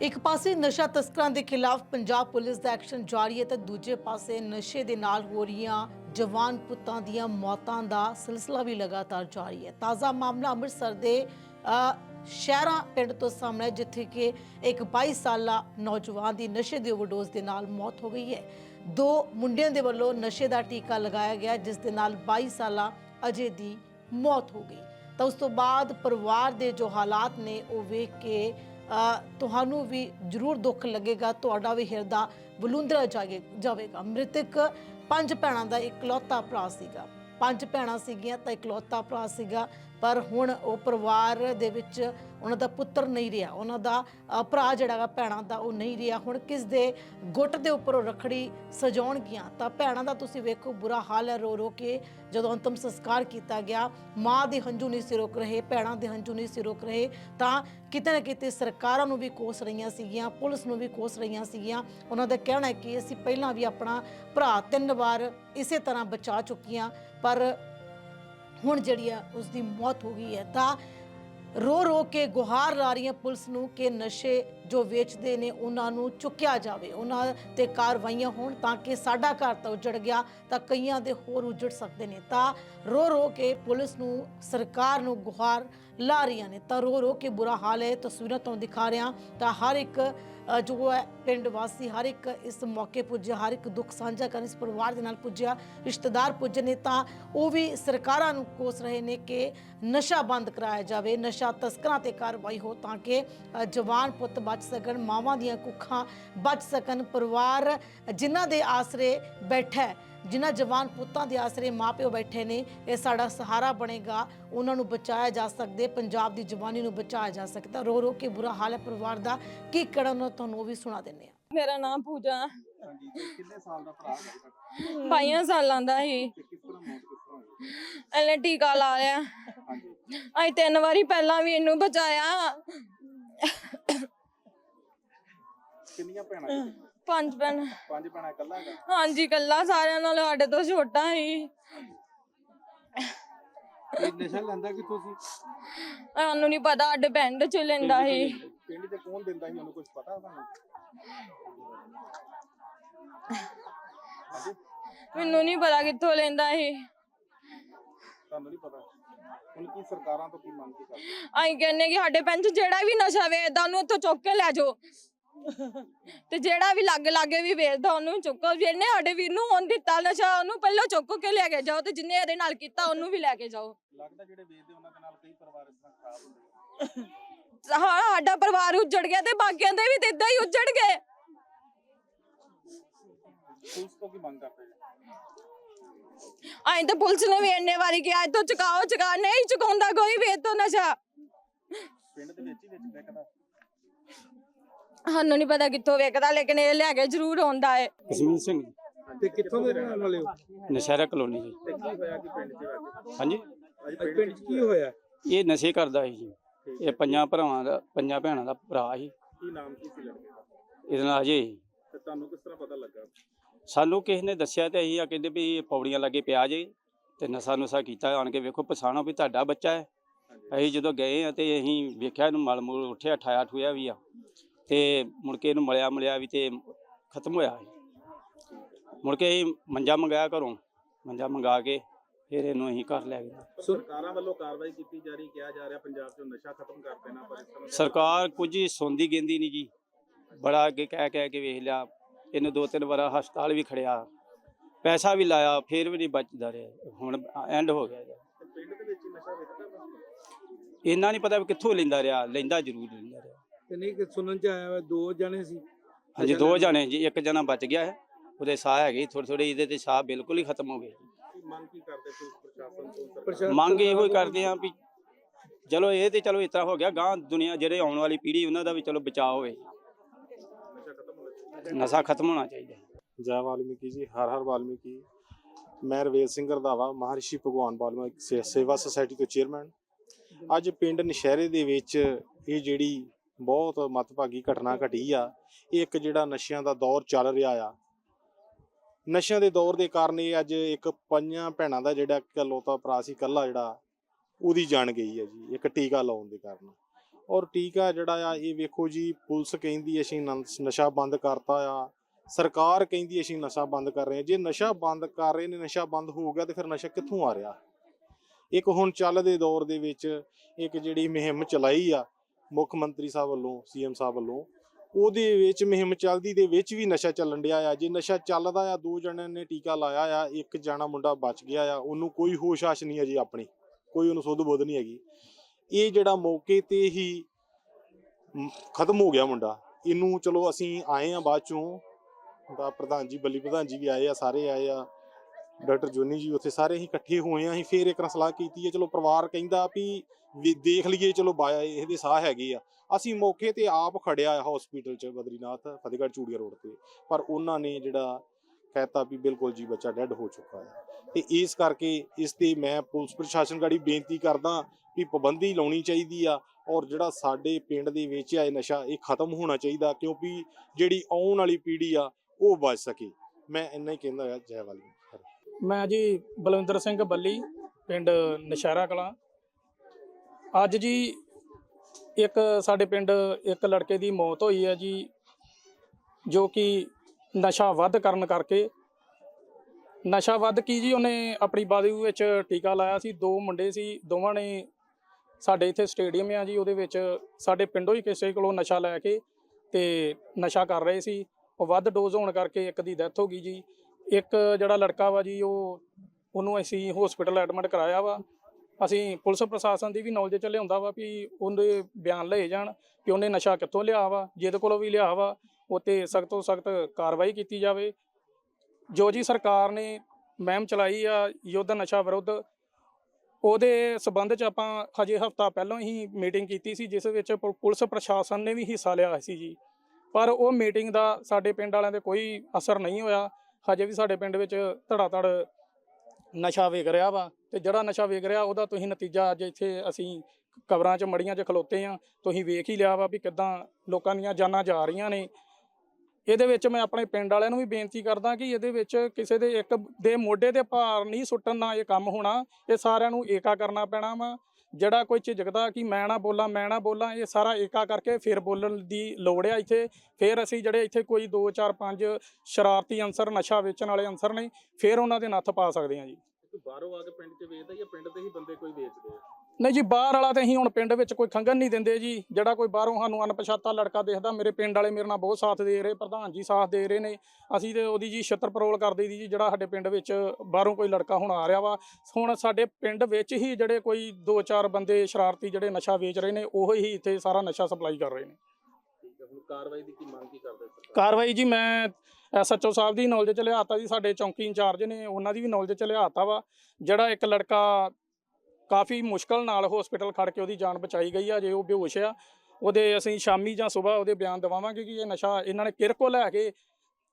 ਇੱਕ ਪਾਸੇ ਨਸ਼ਾ ਤਸਕਰਾਂ ਦੇ ਖਿਲਾਫ ਪੰਜਾਬ ਪੁਲਿਸ ਦਾ ਐਕਸ਼ਨ ਜਾਰੀ ਹੈ ਤਾਂ ਦੂਜੇ ਪਾਸੇ ਨਸ਼ੇ ਦੇ ਨਾਲ ਹੋ ਰਹੀਆਂ ਜਵਾਨ ਪੁੱਤਾਂ ਦੀਆਂ ਮੌਤਾਂ ਦਾ ਸਿਲਸਿਲਾ ਵੀ ਲਗਾਤਾਰ ਜਾਰੀ ਹੈ। ਤਾਜ਼ਾ ਮਾਮਲਾ ਅੰਮ੍ਰਿਤਸਰ ਦੇ ਸ਼ਹਿਰਾਂ ਪਿੰਡ ਤੋਂ ਸਾਹਮਣੇ ਹੈ, ਜਿੱਥੇ ਕਿ ਇੱਕ 22 ਸਾਲਾ ਨੌਜਵਾਨ ਦੀ ਨਸ਼ੇ ਦੀ ਓਵਰਡੋਜ਼ ਦੇ ਨਾਲ ਮੌਤ ਹੋ ਗਈ ਹੈ। ਦੋ ਮੁੰਡਿਆਂ ਦੇ ਵੱਲੋਂ ਨਸ਼ੇ ਦਾ ਟੀਕਾ ਲਗਾਇਆ ਗਿਆ ਜਿਸ ਦੇ ਨਾਲ 22 ਸਾਲਾ ਅਜੇ ਦੀ ਮੌਤ ਹੋ ਗਈ। ਤਾਂ ਉਸ ਤੋਂ ਬਾਅਦ ਪਰਿਵਾਰ ਦੇ ਜੋ ਹਾਲਾਤ ਨੇ ਉਹ ਵੇਖ ਕੇ ਅ, ਤੁਹਾਨੂੰ ਵੀ ਜ਼ਰੂਰ ਦੁੱਖ ਲੱਗੇਗਾ ਤੁਹਾਡਾ ਵੀ ਹਿਰਦਾ ਬਲੁੰਦਰਾ ਜਾਵੇਗਾ। ਮ੍ਰਿਤਕ ਪੰਜ ਭੈਣਾਂ ਦਾ ਇਕਲੌਤਾ ਭਰਾ ਸੀਗਾ। ਪੰਜ ਭੈਣਾਂ ਸੀਗੀਆਂ ਤਾਂ ਇਕਲੌਤਾ ਭਰਾ ਸੀਗਾ ਪਰ ਹੁਣ ਉਹ ਪਰਿਵਾਰ ਦੇ ਵਿੱਚ ਉਹਨਾਂ ਦਾ ਪੁੱਤਰ ਨਹੀਂ ਰਿਹਾ। ਉਹਨਾਂ ਦਾ ਭਰਾ ਜਿਹੜਾ ਗਾ ਭੈਣਾਂ ਦਾ ਉਹ ਨਹੀਂ ਰਿਹਾ। ਹੁਣ ਕਿਸ ਦੇ ਗੁੱਟ ਦੇ ਉੱਪਰ ਉਹ ਰਖੜੀ ਸਜਾਉਣਗੀਆਂ ਤਾਂ ਭੈਣਾਂ ਦਾ ਤੁਸੀਂ ਵੇਖੋ ਬੁਰਾ ਹਾਲ ਹੈ ਰੋ ਰੋ ਕੇ। ਜਦੋਂ ਅੰਤਮ ਸੰਸਕਾਰ ਕੀਤਾ ਗਿਆ, ਮਾਂ ਦੇ ਹੰਝੂ ਨਹੀਂ ਸੀ ਰੁਕ ਰਹੇ, ਭੈਣਾਂ ਦੇ ਹੰਝੂ ਨਹੀਂ ਸੀ ਰੁਕ ਰਹੇ, ਤਾਂ ਕਿਤੇ ਨਾ ਕਿਤੇ ਸਰਕਾਰਾਂ ਨੂੰ ਵੀ ਕੋਸ ਰਹੀਆਂ ਸੀਗੀਆਂ, ਪੁਲਿਸ ਨੂੰ ਵੀ ਕੋਸ ਰਹੀਆਂ ਸੀਗੀਆਂ। ਉਹਨਾਂ ਦਾ ਕਹਿਣਾ ਹੈ ਕਿ ਅਸੀਂ ਪਹਿਲਾਂ ਵੀ ਆਪਣਾ ਭਰਾ ਤਿੰਨ ਵਾਰ ਇਸੇ ਤਰ੍ਹਾਂ ਬਚਾ ਚੁੱਕੀਆਂ, ਪਰ ਹੁਣ ਜਿਹੜੀ ਆ ਉਸ ਦੀ ਮੌਤ ਹੋ ਗਈ ਹੈ ਤਾਂ ਰੋ ਰੋ ਕੇ ਗੁਹਾਰ ਲਾ ਰਹੀ ਹੈ ਪੁਲਿਸ ਨੂੰ ਕਿ ਨਸ਼ੇ ਜੋ ਵੇਚਦੇ ਨੇ, ਉਹਨਾਂ ਨੂੰ ਚੁੱਕਿਆ ਜਾਵੇ। ਉਹਨਾਂ ਤੇ ਕਾਰਵਾਈਆਂ ਹੋਣ ਤਾਂ ਕਿ ਸਾਡਾ ਘਰ ਤਾਂ ਉਜੜ ਗਿਆ, ਤਾਂ ਕਈਆਂ ਦੇ ਹੋਰ ਉਜੜ ਸਕਦੇ ਨੇ। ਤਾਂ ਰੋ ਰੋ ਕੇ ਪੁਲਿਸ ਨੂੰ, ਸਰਕਾਰ ਨੂੰ ਗੁਹਾਰ ਲਾ ਰਹੀਆਂ ਨੇ। ਤਾਂ ਰੋ ਰੋ ਕੇ ਬੁਰਾ ਹਾਲ ਹੈ। ਤਸਵੀਰਾਂ ਤੋਂ ਦਿਖਾ ਰਿਹਾ। ਤਾਂ ਹਰ ਇੱਕ ਜੋ ਹੈ ਪਿੰਡ ਵਾਸੀ, ਹਰ ਇੱਕ ਇਸ ਮੌਕੇ ਪੁੱਜਿਆ, ਹਰ ਇੱਕ ਦੁੱਖ ਸਾਂਝਾ ਕਰਨ, ਇਸ ਪਰਿਵਾਰ ਦੇ ਨਾਲ ਪੁੱਜਿਆ, ਰਿਸ਼ਤੇਦਾਰ ਪੁੱਜੇ ਨੇ। ਤਾਂ ਉਹ ਵੀ ਸਰਕਾਰਾਂ ਨੂੰ ਕੋਸ ਰਹੇ ਨੇ ਕਿ ਨਸ਼ਾ ਬੰਦ ਕਰਾਇਆ ਜਾਵੇ, ਨਸ਼ਾ ਤਸਕਰਾਂ ਤੇ ਕਾਰਵਾਈ ਹੋ ਤਾਂ ਕਿ ਜਵਾਨ ਪੁੱਤ ਬਚ ਸਕਣ ਮਾਵਾਂ ਦੀਆਂ ਕੁੱਖਾਂ ਬਚ ਸਕਣ ਪਰਿਵਾਰ ਜਿਨ੍ਹਾਂ ਦੇ ਆਸਰੇ ਬੈਠਾ ਹੈ ਜਿਨ੍ਹਾਂ ਜਵਾਨ ਪੁੱਤਾਂ ਦੇ ਆਸਰੇ ਮਾਪਿਓ ਬੈਠੇ ਨੇ ਇਹ ਸਾਡਾ ਸਹਾਰਾ ਬਣੇਗਾ ਉਹਨਾਂ ਨੂੰ ਬਚਾਇਆ ਜਾ ਸਕਦੇ ਪੰਜਾਬ ਦੀ ਜਵਾਨੀ ਨੂੰ ਬਚਾਇਆ ਜਾ ਸਕਦਾ ਰੋ ਰੋ ਕੇ ਬੁਰਾ ਹਾਲ ਹੈ ਪਰਿਵਾਰ ਦਾ ਕੀ ਕਰਨ ਤੁਹਾਨੂੰ ਉਹ ਵੀ ਸੁਣਾ ਦਿੰਦੇ ਆ ਮੇਰਾ ਨਾਮ ਪੂਜਾ। ਹਾਂਜੀ ਕਿੰਨੇ ਸਾਲ ਦਾ ਭਰਾ ਹੈ? 22 ਸਾਲਾਂ ਦਾ ਹੋਈ? ਇਹਨੇ ਟੀਕਾ ਲਾ ਲਿਆ। ਹਾਂਜੀ। ਅਸੀਂ ਤਿੰਨ ਵਾਰੀ ਪਹਿਲਾਂ ਵੀ ਇਹਨੂੰ ਬਚਾਇਆ। ਕਿੰਨੀਆਂ ਭੈਣਾਂ ਜੀ? ਪੰਜ ਭੈਣ। ਪੰਜ ਭੈਣਾਂ ਇਕੱਲਾ ਹੈਗਾ? ਹਾਂਜੀ ਕੱਲਾ ਸਾਰਿਆਂ ਨਾਲ ਸਾਡੇ ਤੋਂ ਛੋਟਾ ਸੀ। ਇਹ ਨਸ਼ਾ ਲੈਂਦਾ ਕਿੱਥੋਂ ਸੀ? ਸਾਨੂੰ ਨਹੀਂ ਪਤਾ ਸਾਡੇ ਪਿੰਡ ਚ ਲੈਂਦਾ ਸੀ। ਪਿੰਡ 'ਚ ਕੌਣ ਦਿੰਦਾ ਸੀ? ਉਹਨੂੰ ਕੁਝ ਪਤਾ ਤੁਹਾਨੂੰ? ਮੈਨੂੰ ਨਹੀਂ ਪਤਾ ਕਿੱਥੋਂ ਲੈਂਦਾ ਸੀ। ਤੁਹਾਨੂੰ ਨਹੀਂ ਪਤਾ? ਹੁਣ ਕੀ ਸਰਕਾਰਾਂ ਤੋਂ ਕੀ ਮੰਗ ਕੀ ਕਰਦੇ? ਅਸੀਂ ਕਹਿੰਨੇ ਕਿ ਸਾਡੇ ਪਿੰਡ ਚ ਜਿਹੜਾ ਵੀ ਨਸ਼ਾ ਵੇਚਦਾ ਉਹਨੂੰ ਇੱਥੋਂ ਚੁੱਕ ਕੇ ਲੈ ਜਾਓ। ਤੇ ਜਿਹੜਾ ਵੀ ਲਾਗੇ ਲਾਗੇ ਵੀ ਵੇਚਦਾ ਉਹਨੂੰ ਚੁੱਕੋ। ਜਿਹਨੇ ਸਾਡੇ ਵੀਰ ਨੂੰ ਹੁਣ ਦਿੱਤਾ ਨਸ਼ਾ ਉਹਨੂੰ ਪਹਿਲਾਂ ਚੁੱਕ ਕੇ ਲੈ ਕੇ ਜਾਓ ਤੇ ਜਿੰਨੇ ਇਹਦੇ ਨਾਲ ਕੀਤਾ ਉਹਨੂੰ ਵੀ ਲੈ ਕੇ ਜਾਓ। ਲੱਗਦਾ ਜਿਹੜੇ ਵੇਚਦੇ ਉਹਨਾਂ ਦੇ ਨਾਲ ਕਈ ਪਰਿਵਾਰ ਇਸ ਤਰ੍ਹਾਂ ਖਰਾਬ ਹੁੰਦੇ ਆ। ਹਾਂ ਸਾਡਾ ਪਰਿਵਾਰ ਉੱਜੜ ਗਿਆ ਤੇ ਬਾਕੀਆਂ ਦੇ ਵੀ ਤੇ ਇਦਾਂ ਹੀ ਉੱਜੜ ਗਏ। ਪੁਲਿਸ ਤੋਂ ਕੀ ਮੰਗ ਕਰਦੇ ਜੀ ਐਂ ਤਾਂ ਪੁਲਿਸ ਨੇ ਵੀ ਇੰਨੇ ਵਾਰੀ ਕਿਹਾ ਇੱਥੋਂ ਚੁਕਾਓ ਚੁਕਾ ਨਹੀਂ ਚੁਕਾਉਂਦਾ ਕੋਈ ਵੀ ਇੱਥੋਂ ਨਸ਼ਾ। ਪਿੰਡ ਦੇ ਵਿੱਚ ਹੀ ਵਿੱਚ ਵਿਕਦਾ ਸਾਨੂੰ ਨਹੀਂ ਪਤਾ ਕਿੱਥੋਂ ਵੇਚਦਾ ਲੇਕਿਨ ਇਹ ਲੈ ਕੇ ਜ਼ਰੂਰ ਆਉਂਦਾ ਹੈ ਕਸ਼ਮੀਰ ਸਿੰਘ। ਤੇ ਕਿੱਥੋਂ ਦੇ ਰਹਿਣ ਵਾਲੇ ਹੋ? ਨਸ਼ਹਿਰਾ ਕਲੋਨੀ ਜੀ। ਤੇ ਕੀ ਹੋਇਆ ਕਿ ਪਿੰਡ 'ਚ? ਅੱਜ ਹਾਂਜੀ। ਅੱਜ ਪਿੰਡ 'ਚ ਕੀ ਹੋਇਆ? ਇਹ ਨਸ਼ੇ ਕਰਦਾ ਸੀ ਜੀ। ਇਹ ਪੰਜਾਂ ਭਰਾਵਾਂ ਦਾ ਪੰਜਾਂ ਭੈਣਾਂ ਦਾ ਭਰਾ ਸੀ। ਕੀ ਨਾਮ ਕੀ ਸੀ ਲੜਕੇ ਦਾ? ਇਹਦੇ ਨਾਲ ਅਜੇ ਸੀ। ਤੇ ਤੁਹਾਨੂੰ ਕਿਸ ਤਰ੍ਹਾਂ ਪਤਾ ਲੱਗਾ? ਸਾਨੂੰ ਕਿਸੇ ਨੇ ਦੱਸਿਆ ਤੇ ਅਸੀਂ ਆ ਕਹਿੰਦੇ ਵੀ ਇਹ ਪੌੜੀਆਂ ਲੱਗੇ ਪਿਆ ਜੇ ਤੇ ਨਸ਼ਾ ਨੁਸ਼ਾ ਕੀਤਾ। ਆਣ ਕੇ ਵੇਖੋ ਪਛਾਣੋ ਵੀ ਤੁਹਾਡਾ ਬੱਚਾ ਹੈ। ਹਾਂਜੀ। ਅਸੀਂ ਜਦੋਂ ਗਏ ਆ ਤੇ ਅਸੀਂ ਵੇਖਿਆ ਇਹਨੂੰ ਮਲ ਮੂਲ ਉੱਠਿਆ ਠਾਇਆ ਠੂਇਆ ਵੀ ਆ। ਤੇ ਮੁੜ ਕੇ ਇਹਨੂੰ ਮਲਿਆ ਮਲਿਆ ਵੀ ਤੇ ਖਤਮ ਹੋਇਆ। ਮੁੜ ਕੇ ਅਸੀਂ ਮੰਜਾ ਮੰਗਾਇਆ ਘਰੋਂ ਮੰਜਾ ਮੰਗਾ ਕੇ ਫਿਰ ਇਹਨੂੰ ਅਸੀਂ ਘਰ ਲੈ ਗਏ। ਸਰਕਾਰਾਂ ਵੱਲੋਂ ਕਾਰਵਾਈ ਕੀਤੀ ਜਾ ਰਹੀ ਕਿਹਾ ਜਾ ਰਿਹਾ ਪੰਜਾਬ 'ਚੋਂ ਨਸ਼ਾ ਖਤਮ ਕਰ ਦੇਣਾ ਪਰ ਸਰਕਾਰ ਕੁਝ ਸੁਣਦੀ ਗਿੰਦੀ ਨਹੀਂ ਜੀ। ਬੜਾ ਅੱਗੇ ਕਹਿ ਕਹਿ ਕੇ ਵੇਖ ਲਿਆ ਇਹਨੂੰ ਦੋ ਤਿੰਨ ਵਾਰ ਹਸਪਤਾਲ ਵੀ ਖੜਿਆ ਪੈਸਾ ਵੀ ਲਾਇਆ ਫਿਰ ਵੀ ਨਹੀਂ ਬਚਦਾ ਰਿਹਾ। ਹੁਣ ਐਂਡ ਹੋ ਗਿਆ ਇੰਨਾ ਨਹੀਂ ਪਤਾ ਕਿੱਥੋਂ ਲੈਂਦਾ ਰਿਹਾ ਲੈਂਦਾ ਜ਼ਰੂਰ। ਤੇ ਨਹੀਂ ਕਿ ਸੁਣਨ ਚ ਆਇਆ ਵਾ ਦੋ ਜਣੇ ਸੀ। ਹਾਂਜੀ ਦੋ ਜਣੇ ਜੀ ਇੱਕ ਜਣਾ ਬਚ ਗਿਆ ਹੈ ਉਹਦੇ ਸਾਹ ਹੈਗੇ ਥੋੜੇ ਥੋੜੇ ਇਹਦੇ ਤੇ ਸਾਹ ਬਿਲਕੁਲ ਹੀ ਖਤਮ ਹੋ ਗਏ। ਮੰਗ ਕੀ ਕਰਦੇ ਪੁਲਿਸ ਪ੍ਰਸ਼ਾਸਨ ਤੋਂ ਮੰਗ ਇਹੋ ਹੀ ਕਰਦੇ ਆ ਵੀ ਚਲੋ ਇਹ ਤੇ ਚਲੋ ਇਸ ਤਰ੍ਹਾਂ ਹੋ ਗਿਆ ਗਾਂ ਦੁਨੀਆ ਜਿਹੜੇ ਆਉਣ ਵਾਲੀ ਪੀੜ੍ਹੀ ਉਹਨਾਂ ਦਾ ਵੀ ਚਲੋ ਬਚਾਅ ਹੋਵੇ। ਨਸ਼ਾ ਖਤਮ ਹੋਣਾ ਚਾਹੀਦਾ। ਜੈ ਵਾਲਮੀਕੀ ਜੀ ਹਰ ਹਰ ਵਾਲਮੀਕੀ। ਮੈਂ ਰਵੇਲ ਸਿੰਘ ਰੰਧਾਵਾ ਮਹਾਰਿਸ਼ੀ ਭਗਵਾਨ ਵਾਲਮੀਕ ਸੇਵਾ ਸੁਸਾਇਟੀ ਤੋਂ ਚੇਅਰਮੈਨ। ਅੱਜ ਪਿੰਡ ਨਸ਼ਹਿਰੇ ਦੇ ਵਿੱਚ ਇਹ ਜਿਹੜੀ ਬਹੁਤ ਮਤਭਾਗੀ ਘਟਨਾ ਘਟੀ ਆ। ਇਹ ਇੱਕ ਜਿਹੜਾ ਨਸ਼ਿਆਂ ਦਾ ਦੌਰ ਚੱਲ ਰਿਹਾ ਆ। ਨਸ਼ਿਆਂ ਦੇ ਦੌਰ ਦੇ ਕਾਰਨ ਇਹ ਅੱਜ ਇੱਕ ਪੰਜਾਂ ਭੈਣਾਂ ਦਾ ਜਿਹੜਾ ਇਕਲੌਤਾ ਭਰਾ ਸੀ, ਇਕੱਲਾ ਜਿਹੜਾ, ਉਹਦੀ ਜਾਣ ਗਈ ਹੈ ਜੀ, ਇੱਕ ਟੀਕਾ ਲਾਉਣ ਦੇ ਕਾਰਨ। ਔਰ ਟੀਕਾ ਜਿਹੜਾ ਆ, ਇਹ ਵੇਖੋ ਜੀ, ਪੁਲਿਸ ਕਹਿੰਦੀ ਅਸੀਂ ਨਸ਼ਾ ਬੰਦ ਕਰਤਾ ਆ। ਸਰਕਾਰ ਕਹਿੰਦੀ ਅਸੀਂ ਨਸ਼ਾ ਬੰਦ ਕਰ ਰਹੇ ਹਾਂ ਜੇ ਨਸ਼ਾ ਬੰਦ ਕਰ ਰਹੇ ਨੇ, ਨਸ਼ਾ ਬੰਦ ਹੋ ਗਿਆ ਤੇ ਫਿਰ ਨਸ਼ਾ ਕਿੱਥੋਂ ਆ ਰਿਹਾ? ਇੱਕ ਹੁਣ ਚੱਲਦੇ ਦੌਰ ਦੇ ਵਿੱਚ ਇੱਕ ਜਿਹੜੀ ਮੁਹਿੰਮ ਚਲਾਈ ਆ ਮੁੱਖ ਮੰਤਰੀ ਸਾਹਿਬ ਵੱਲੋਂ, ਸੀਐਮ ਸਾਹਿਬ ਵੱਲੋਂ, ਉਹਦੇ ਵਿੱਚ ਮੁਹਿੰਮ ਚੱਲਦੀ ਦੇ ਵਿੱਚ ਵੀ ਨਸ਼ਾ ਚੱਲਣ ਡਿਆ ਆ। ਜੇ ਨਸ਼ਾ ਚੱਲਦਾ ਆ, ਦੋ ਜਣਿਆਂ ਨੇ ਟੀਕਾ ਲਾਇਆ ਆ, ਇੱਕ ਜਾਣਾ ਮੁੰਡਾ ਬਚ ਗਿਆ ਆ, ਉਹਨੂੰ ਕੋਈ ਹੋਸ਼ ਆਸ਼ ਨਹੀਂ ਹੈ ਜੀ ਆਪਣੀ, ਕੋਈ ਉਹਨੂੰ ਸੁੱਧ ਬੁੱਧ ਨਹੀਂ ਹੈਗੀ। ਇਹ ਜਿਹੜਾ ਮੌਕੇ ਤੇ ਹੀ ਖਤਮ ਹੋ ਗਿਆ ਮੁੰਡਾ। ਇਹਨੂੰ ਚਲੋ ਅਸੀਂ ਆਏ ਆ ਬਾਅਦ ਚੋਂ ਦਾ ਪ੍ਰਧਾਨ ਜੀ, ਬੱਲੀ ਪ੍ਰਧਾਨ ਜੀ ਵੀ ਆਏ ਆ, ਸਾਰੇ ਆਏ ਆ। ਡਾਕਟਰ ਜੋਨੀ ਜੀ ਉੱਥੇ ਸਾਰੇ ਅਸੀਂ ਇਕੱਠੇ ਹੋਏ ਆ, ਅਸੀਂ ਫੇਰ ਇੱਕ ਨਾਲ ਸਲਾਹ ਕੀਤੀ ਹੈ, ਚਲੋ ਪਰਿਵਾਰ ਕਹਿੰਦਾ ਵੀ ਦੇਖ ਲਈਏ, ਚਲੋ ਬਾਇਆ ਇਹਦੇ ਸਾਹ ਹੈਗੇ ਆ। ਅਸੀਂ ਮੌਕੇ ਤੇ ਆਪ ਖੜਿਆ ਆ ਹਸਪੀਟਲ ਚ ਬਦਰੀਨਾਥ, ਫਤਿਹਗੜ੍ਹ ਚੂੜੀਆ ਰੋਡ ਤੇ। ਪਰ ਉਹਨਾਂ ਨੇ ਜਿਹੜਾ ਕਹਿਤਾ ਵੀ ਬਿਲਕੁਲ ਜੀ ਬੱਚਾ ਡੈੱਡ ਹੋ ਚੁੱਕਾ ਹੈ ਤੇ ਇਸ ਕਰਕੇ ਇਸ ਤੇ ਮੈਂ ਪੁਲਿਸ ਪ੍ਰਸ਼ਾਸਨ ਗਾੜੀ ਬੇਨਤੀ ਕਰਦਾ ਵੀ ਪਾਬੰਦੀ ਲਾਉਣੀ ਚਾਹੀਦੀ ਆ ਔਰ ਜਿਹੜਾ ਸਾਡੇ ਪਿੰਡ ਦੇ ਵਿੱਚ ਆ ਇਹ ਨਸ਼ਾ, ਇਹ ਖਤਮ ਹੋਣਾ ਚਾਹੀਦਾ ਕਿਉਂਕਿ ਜਿਹੜੀ ਆਉਣ ਵਾਲੀ ਪੀੜ੍ਹੀ ਆ, ਉਹ ਬਚ ਸਕੇ। ਮੈਂ ਇੰਨਾ ਹੀ ਕਹਿੰਦਾ ਆ, ਜੈ ਵਾਲੀ। ਮੈਂ ਜੀ ਬਲਵਿੰਦਰ ਸਿੰਘ ਬੱਲੀ, ਪਿੰਡ ਨਸ਼ਹਿਰਾ ਕਲਾਂ। ਅੱਜ ਜੀ ਇੱਕ ਸਾਡੇ ਪਿੰਡ ਇੱਕ ਲੜਕੇ ਦੀ ਮੌਤ ਹੋਈ ਹੈ ਜੀ, ਜੋ ਕਿ ਨਸ਼ਾ ਵੱਧ ਕਰਨ ਕਰਕੇ। ਨਸ਼ਾ ਵੱਧ ਕੀ ਜੀ, ਉਹਨੇ ਆਪਣੀ ਬਾਡੀ ਵਿੱਚ ਟੀਕਾ ਲਾਇਆ ਸੀ, ਦੋ ਮੁੰਡੇ ਸੀ, ਦੋਵਾਂ ਨੇ ਸਾਡੇ ਇੱਥੇ ਸਟੇਡੀਅਮ ਆ ਜੀ, ਉਹਦੇ ਵਿੱਚ ਸਾਡੇ ਪਿੰਡੋਂ ਹੀ ਕਿਸੇ ਕੋਲੋਂ ਨਸ਼ਾ ਲੈ ਕੇ ਤੇ ਨਸ਼ਾ ਕਰ ਰਹੇ ਸੀ। ਉਹ ਵੱਧ ਡੋਜ਼ ਹੋਣ ਕਰਕੇ ਇੱਕ ਦੀ ਡੈਥ ਹੋ ਗਈ ਜੀ। ਇੱਕ ਜਿਹੜਾ ਲੜਕਾ ਵਾ ਜੀ, ਉਹ ਉਹਨੂੰ ਅਸੀਂ ਹਸਪੀਟਲ ਐਡਮਿਟ ਕਰਾਇਆ ਵਾ। ਅਸੀਂ ਪੁਲਿਸ ਪ੍ਰਸ਼ਾਸਨ ਦੀ ਵੀ ਨੌਲੇਜ ਚ ਲਿਆਉਂਦਾ ਵਾ ਵੀ ਉਹਦੇ ਬਿਆਨ ਲਏ ਜਾਣ ਕਿ ਉਹਨੇ ਨਸ਼ਾ ਕਿੱਥੋਂ ਲਿਆ ਵਾ, ਜਿਹਦੇ ਕੋਲੋਂ ਵੀ ਲਿਆ ਵਾ ਉਹ ਤੇ ਸਖਤ ਤੋਂ ਸਖਤ ਕਾਰਵਾਈ ਕੀਤੀ ਜਾਵੇ। ਜੋ ਜੀ ਸਰਕਾਰ ਨੇ ਮਹਿਮ ਚਲਾਈ ਆ ਯੁੱਧ ਨਸ਼ਾ ਵਿਰੁੱਧ, ਉਹਦੇ ਸਬੰਧ ਚ ਆਪਾਂ ਹਜੇ ਹਫਤਾ ਪਹਿਲਾਂ ਹੀ ਮੀਟਿੰਗ ਕੀਤੀ ਸੀ, ਜਿਸ ਵਿੱਚ ਪੁ- ਪੁਲਿਸ ਪ੍ਰਸ਼ਾਸਨ ਨੇ ਵੀ ਹਿੱਸਾ ਲਿਆ ਸੀ ਜੀ। ਪਰ ਉਹ ਮੀਟਿੰਗ ਦਾ ਸਾਡੇ ਪਿੰਡ ਵਾਲਿਆਂ ਤੇ ਕੋਈ ਅਸਰ ਨਹੀਂ ਹੋਇਆ। ਹਜੇ ਵੀ ਸਾਡੇ ਪਿੰਡ ਵਿੱਚ ਧੜਾ ਧੜ ਨਸ਼ਾ ਵੇਗ ਰਿਹਾ ਵਾ ਤੇ ਜਿਹੜਾ ਨਸ਼ਾ ਵੇਗ ਰਿਹਾ ਉਹਦਾ ਤੁਸੀਂ ਨਤੀਜਾ ਅੱਜ ਇੱਥੇ ਅਸੀਂ ਕਬਰਾਂ 'ਚ ਮੜੀਆਂ 'ਚ ਖਲੋਤੇ ਆ। ਤੁਸੀਂ ਵੇਖ ਹੀ ਲਿਆ ਵਾ ਵੀ ਕਿੱਦਾਂ ਲੋਕਾਂ ਦੀਆਂ ਜਾਨਾਂ ਜਾ ਰਹੀਆਂ ਨੇ। ਇਹਦੇ ਵਿੱਚ ਮੈਂ ਆਪਣੇ ਪਿੰਡ ਵਾਲਿਆਂ ਨੂੰ ਵੀ ਬੇਨਤੀ ਕਰਦਾ ਕਿ ਇਹਦੇ ਵਿੱਚ ਕਿਸੇ ਦੇ ਇੱਕ ਦੇ ਮੋਢੇ ਤੇ ਭਾਰ ਨਹੀਂ ਸੁੱਟਣ ਨਾਲ ਇਹ ਕੰਮ ਹੋਣਾ। ਇਹ ਸਾਰਿਆਂ ਨੂੰ ਏਕਾ ਕਰਨਾ ਪੈਣਾ ਵਾ। ਜਿਹੜਾ ਕੋਈ ਝਿਜਕਦਾ ਕਿ ਮੈਂ ਨਾ ਬੋਲਾਂ, ਮੈਂ ਨਾ ਬੋਲਾਂ, ਇਹ ਸਾਰਾ ਏਕਾ ਕਰਕੇ ਫਿਰ ਬੋਲਣ ਦੀ ਲੋੜ ਆ ਇੱਥੇ। ਫਿਰ ਅਸੀਂ ਜਿਹੜੇ ਇੱਥੇ ਕੋਈ 2 4 5 ਸ਼ਰਾਰਤੀ ਅੰਸਰ ਨਸ਼ਾ ਵੇਚਣ ਵਾਲੇ ਅੰਸਰ ਨੇ, ਫਿਰ ਉਹਨਾਂ ਦੇ ਨੱਥ ਪਾ ਸਕਦੇ ਹਾਂ ਜੀ। ਬਾਹਰੋਂ ਆ ਕੇ ਪਿੰਡ 'ਚ ਵੇਚਦਾ ਜਾਂ ਪਿੰਡ ਦੇ ਹੀ ਬੰਦੇ ਕੋਈ ਵੇਚਦੇ ਆ? ਨਹੀਂ ਜੀ ਬਾਹਰ ਵਾਲਾ ਤੇ ਅਸੀਂ ਹੁਣ ਪਿੰਡ ਵਿੱਚ ਕੋਈ ਖੰਗਨ ਨਹੀਂ ਦਿੰਦੇ ਜੀ। ਜਿਹੜਾ ਕੋਈ ਬਾਹਰੋਂ ਸਾਨੂੰ ਅਣਪਛਾਤਾ ਲੜਕਾ ਦੇਖਦਾ ਮੇਰੇ ਪਿੰਡ ਵਾਲੇ ਮੇਰੇ ਨਾਲ ਬਹੁਤ ਸਾਥ ਦੇ ਰਹੇ ਪ੍ਰਧਾਨ ਜੀ ਸਾਥ ਦੇ ਰਹੇ ਨੇ। ਅਸੀਂ ਤੇ ਉਹਦੀ ਜੀ ਛਤਰ ਪਰੋਲ ਕਰ ਦਈਦੀ ਜੀ ਜਿਹੜਾ ਸਾਡੇ ਪਿੰਡ ਵਿੱਚ ਬਾਹਰੋਂ ਕੋਈ ਲੜਕਾ ਹੁਣ ਆ ਰਿਹਾ ਵਾ। ਹੁਣ ਸਾਡੇ ਪਿੰਡ ਵਿੱਚ ਹੀ ਜਿਹੜੇ ਕੋਈ 2-4 ਬੰਦੇ ਸ਼ਰਾਰਤੀ ਜਿਹੜੇ ਨਸ਼ਾ ਵੇਚ ਰਹੇ ਨੇ ਉਹ ਹੀ ਇੱਥੇ ਸਾਰਾ ਨਸ਼ਾ ਸਪਲਾਈ ਕਰ ਰਹੇ ਨੇ। ਕਾਰਵਾਈ ਦੀ ਕੀ ਮੰਗ ਕੀ ਕਰਦੇ ਕਾਰਵਾਈ ਜੀ ਮੈਂ ਐਸਐਚਓ ਸਾਹਿਬ ਦੀ ਨੌਲੇਜ ਚ ਲਿਆਤਾ ਜੀ ਸਾਡੇ ਚੌਂਕੀ ਇੰਚਾਰਜ ਨੇ ਉਹਨਾਂ ਦੀ ਵੀ ਨੌਲੇਜ ਚ ਲਿਆਤਾ ਵਾ। ਜਿਹੜਾ ਇੱਕ ਲੜਕਾ ਕਾਫੀ ਮੁਸ਼ਕਲ ਨਾਲ ਹਸਪੀਟਲ ਖੜ ਕੇ ਉਹਦੀ ਜਾਨ ਬਚਾਈ ਗਈ ਆ, ਜੇ ਉਹ ਬੇਹੋਸ਼ ਆ, ਉਹਦੇ ਅਸੀਂ ਸ਼ਾਮੀ ਜਾਂ ਸਵੇਰ ਉਹਦੇ ਬਿਆਨ ਦਵਾਵਾਂਗੇ ਕਿ ਇਹ ਨਸ਼ਾ ਇਹਨਾਂ ਨੇ ਕਿਰਕੋ ਲੈ ਕੇ,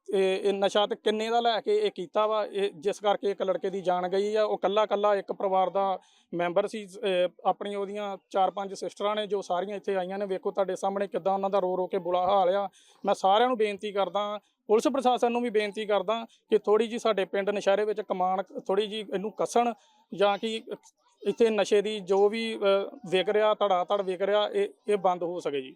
ਇਹ ਇਹ ਨਸ਼ਾ ਤੇ ਕਿੰਨੇ ਦਾ ਲੈ ਕੇ ਇਹ ਕੀਤਾ ਵਾ, ਇਹ ਜਿਸ ਕਰਕੇ ਇੱਕ ਲੜਕੇ ਦੀ ਜਾਨ ਗਈ ਆ, ਉਹ ਕੱਲਾ ਕੱਲਾ ਇੱਕ ਪਰਿਵਾਰ ਦਾ ਮੈਂਬਰ ਸੀ, ਅਹ ਆਪਣੀ ਉਹਦੀਆਂ ਚਾਰ ਪੰਜ ਸਿਸਟਰਾਂ ਨੇ ਜੋ ਸਾਰੀਆਂ ਇੱਥੇ ਆਈਆਂ ਨੇ, ਵੇਖੋ ਤੁਹਾਡੇ ਸਾਹਮਣੇ ਕਿਦਾਂ ਉਹਨਾਂ ਦਾ ਰੋ ਰੋ ਕੇ ਬੁਰਾ ਹਾਲ ਆ। ਮੈਂ ਸਾਰਿਆਂ ਨੂੰ ਬੇਨਤੀ ਕਰਦਾ, ਪੁਲਿਸ ਪ੍ਰਸ਼ਾਸਨ ਨੂੰ ਵੀ ਬੇਨਤੀ ਕਰਦਾ ਕਿ ਥੋੜੀ ਜੀ ਸਾਡੇ ਪਿੰਡ ਨਸ਼ਹਿਰੇ ਵਿੱਚ ਕਮਾਨ ਥੋੜੀ ਜੀ ਇਹਨੂੰ ਕੱਸਣ ਜਾਂ ਕਿ ਇੱਥੇ ਨਸ਼ੇ ਦੀ ਜੋ ਵੀ ਅਹ, ਵਿਕ ਰਿਹਾ ਧੜਾ ਧੜ ਵਿਕ ਰਿਹਾ ਇਹ ਇਹ ਬੰਦ ਹੋ ਸਕੇ ਜੀ।